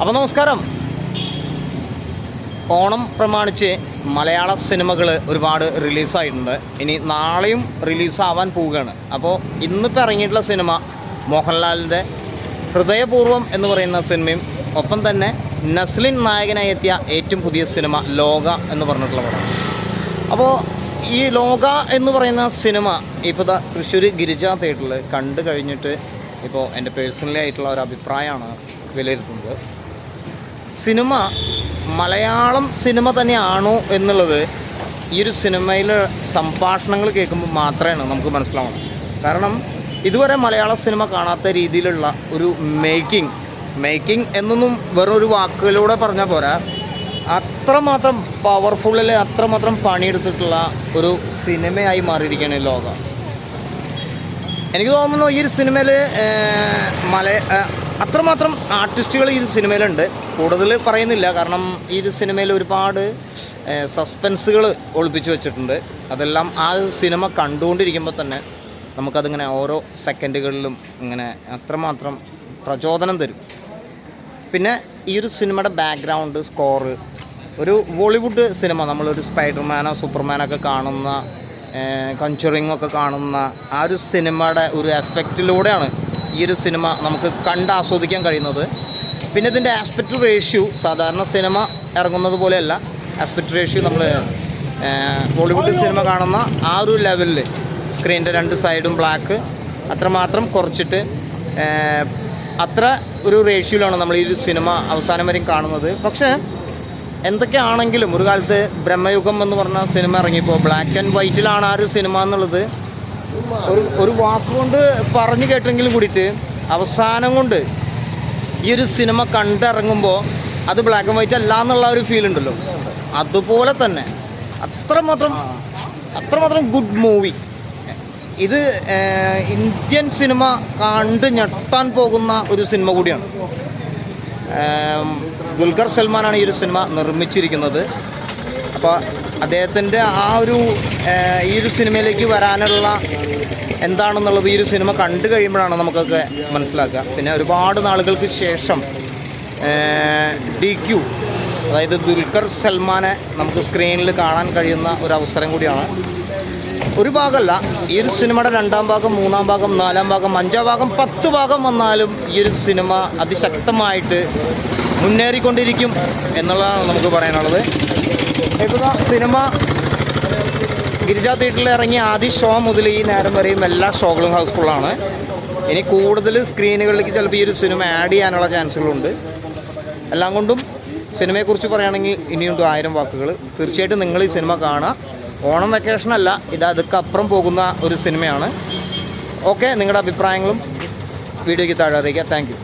അപ്പോൾ നമസ്കാരം. ഓണം പ്രമാണിച്ച് മലയാള സിനിമകൾ ഒരുപാട് റിലീസായിട്ടുണ്ട്. ഇനി നാളെയും റിലീസാവാൻ പോവുകയാണ്. അപ്പോൾ ഇന്നിപ്പോൾ ഇറങ്ങിയിട്ടുള്ള സിനിമ മോഹൻലാലിന്റെ ഹൃദയപൂർവം എന്ന് പറയുന്ന സിനിമയും ഒപ്പം തന്നെ നസ്ലിൻ നായകനായി എത്തിയ ഏറ്റവും പുതിയ സിനിമ ലോക എന്ന് പറഞ്ഞിട്ടുള്ള പടം. അപ്പോൾ ഈ ലോക എന്ന് പറയുന്ന സിനിമ ഇപ്പോൾ ദാ തൃശ്ശൂർ ഗിരിജ തിയേറ്ററിൽ കണ്ടു കഴിഞ്ഞിട്ട് ഇപ്പോൾ എന്റെ പേഴ്സണലി ആയിട്ടുള്ള ഒരു അഭിപ്രായമാണ് വിലയിരുത്തുന്നത്. സിനിമ മലയാളം സിനിമ തന്നെയാണോ എന്നുള്ളത് ഈ ഒരു സിനിമയിലെ സംഭാഷണങ്ങൾ കേൾക്കുമ്പോൾ മാത്രമേ നമുക്ക് മനസ്സിലാവണം കാരണം ഇതുവരെ മലയാള സിനിമ കാണാത്ത രീതിയിലുള്ള ഒരു മേക്കിംഗ് മേക്കിംഗ് എന്നൊന്നും വെറൊരു വാക്കുകളിലൂടെ പറഞ്ഞാൽ പോരാ. അത്രമാത്രം പവർഫുള്ളിൽ അത്രമാത്രം പണിയെടുത്തിട്ടുള്ള ഒരു സിനിമയായി മാറിയിരിക്കുകയാണ് ഈ ലോകം. എനിക്ക് തോന്നുന്നു ഈ ഒരു സിനിമയിൽ മല അത്രമാത്രം ആർട്ടിസ്റ്റുകൾ ഈ സിനിമയിലുണ്ട്. കൂടുതൽ പറയുന്നില്ല. കാരണം ഈ സിനിമയിൽ ഒരുപാട് സസ്പെൻസുകൾ ഒളിപ്പിച്ചു വെച്ചിട്ടുണ്ട്. അതെല്ലാം ആ സിനിമ കണ്ടുകൊണ്ടിരിക്കുമ്പോൾ തന്നെ നമുക്കതിങ്ങനെ ഓരോ സെക്കൻഡുകളിലും ഇങ്ങനെ അത്രമാത്രം പ്രചോദനം തരും. പിന്നെ ഈ ഒരു സിനിമയുടെ ബാക്ക്ഗ്രൗണ്ട് സ്കോറ് ഒരു ബോളിവുഡ് സിനിമ. നമ്മളൊരു സ്പൈഡർമാനോ സൂപ്പർമാനൊക്കെ കാണുന്ന കഞ്ചറിങ്ങൊക്കെ കാണുന്ന ആ ഒരു സിനിമയുടെ ഒരു എഫക്റ്റിലൂടെയാണ് ഈ ഒരു സിനിമ നമുക്ക് കണ്ട് ആസ്വദിക്കാൻ കഴിയുന്നത്. പിന്നെ ഇതിന്റെ ആസ്പെക്ട് റേഷ്യോ സാധാരണ സിനിമ ഇറങ്ങുന്നത് പോലെയല്ല. ആസ്പെക്ട് റേഷ്യോ നമ്മൾ ബോളിവുഡ് സിനിമ കാണുന്ന ആ ഒരു ലെവലിൽ സ്ക്രീനിന്റെ രണ്ട് സൈഡും ബ്ലാക്ക് അത്രമാത്രം കുറച്ചിട്ട് അത്ര ഒരു റേഷ്യോയിലാണ് നമ്മൾ ഈ ഒരു സിനിമ അവസാനം വരെയും കാണുന്നത്. പക്ഷേ എന്തൊക്കെയാണെങ്കിലും ഒരു കാലത്ത് ബ്രഹ്മയുഗം എന്ന് പറഞ്ഞ സിനിമ ഇറങ്ങിയപ്പോൾ ബ്ലാക്ക് ആൻഡ് വൈറ്റിലാണ് ആ ഒരു സിനിമ എന്നുള്ളത് ഒരു ഒരു വാക്കുകൊണ്ട് പറഞ്ഞു കേട്ടെങ്കിലും കൂടിയിട്ട് അവസാനം കൊണ്ട് ഈ ഒരു സിനിമ കണ്ടിറങ്ങുമ്പോൾ അത് ബ്ലാക്ക് ആൻഡ് വൈറ്റ് അല്ല എന്നുള്ള ഒരു ഫീൽ ഉണ്ടല്ലോ. അതുപോലെ തന്നെ അത്രമാത്രം അത്രമാത്രം ഗുഡ് മൂവി ഇത് ഇന്ത്യൻ സിനിമ കണ്ട് ഞെട്ടാൻ പോകുന്ന ഒരു സിനിമ കൂടിയാണ്. ദുൽഖർ സൽമാനാണ് ഈ ഒരു സിനിമ നിർമ്മിച്ചിരിക്കുന്നത്. അപ്പോൾ അദ്ദേഹത്തിന്റെ ആ ഒരു ഈ ഒരു സിനിമയിലേക്ക് വരാനുള്ള എന്താണെന്നുള്ളത് ഈ ഒരു സിനിമ കണ്ടു കഴിയുമ്പോഴാണ് നമുക്കൊക്കെ മനസ്സിലാക്കുക. പിന്നെ ഒരുപാട് നാളുകൾക്ക് ശേഷം ഡി ക്യു അതായത് ദുൽഖർ സൽമാനെ നമുക്ക് സ്ക്രീനിൽ കാണാൻ കഴിയുന്ന ഒരു അവസരം കൂടിയാണ്. ഒരു ഭാഗമല്ല ഈ ഒരു സിനിമയുടെ രണ്ടാം ഭാഗം മൂന്നാം ഭാഗം നാലാം ഭാഗം അഞ്ചാം ഭാഗം പത്ത് ഭാഗം വന്നാലും ഈ ഒരു സിനിമ അതിശക്തമായിട്ട് മുന്നേറിക്കൊണ്ടിരിക്കും എന്നുള്ളതാണ് നമുക്ക് പറയാനുള്ളത്. ഇപ്പോൾ സിനിമ ഗിരിജ തിയേറ്ററിൽ ഇറങ്ങിയ ആദ്യ ഷോ മുതൽ ഈ നേരം വരെയും എല്ലാ ഷോകളും ഹൗസ്ഫുള്ളാണ്. ഇനി കൂടുതൽ സ്ക്രീനുകളിലേക്ക് ചിലപ്പോൾ ഈ ഒരു സിനിമ ആഡ് ചെയ്യാനുള്ള ചാൻസുകളുണ്ട്. എല്ലാം കൊണ്ടും സിനിമയെക്കുറിച്ച് പറയുകയാണെങ്കിൽ ഇനിയുണ്ട് ആയിരം വാക്കുകൾ. തീർച്ചയായിട്ടും നിങ്ങൾ ഈ സിനിമ കാണുക. ഓണം വെക്കേഷൻ അല്ല ഇത് അതുക്കപ്പുറം പോകുന്ന ഒരു സിനിമയാണ്. ഓക്കെ നിങ്ങളുടെ അഭിപ്രായങ്ങളും വീഡിയോയ്ക്ക് താഴെ അറിയിക്കുക. താങ്ക്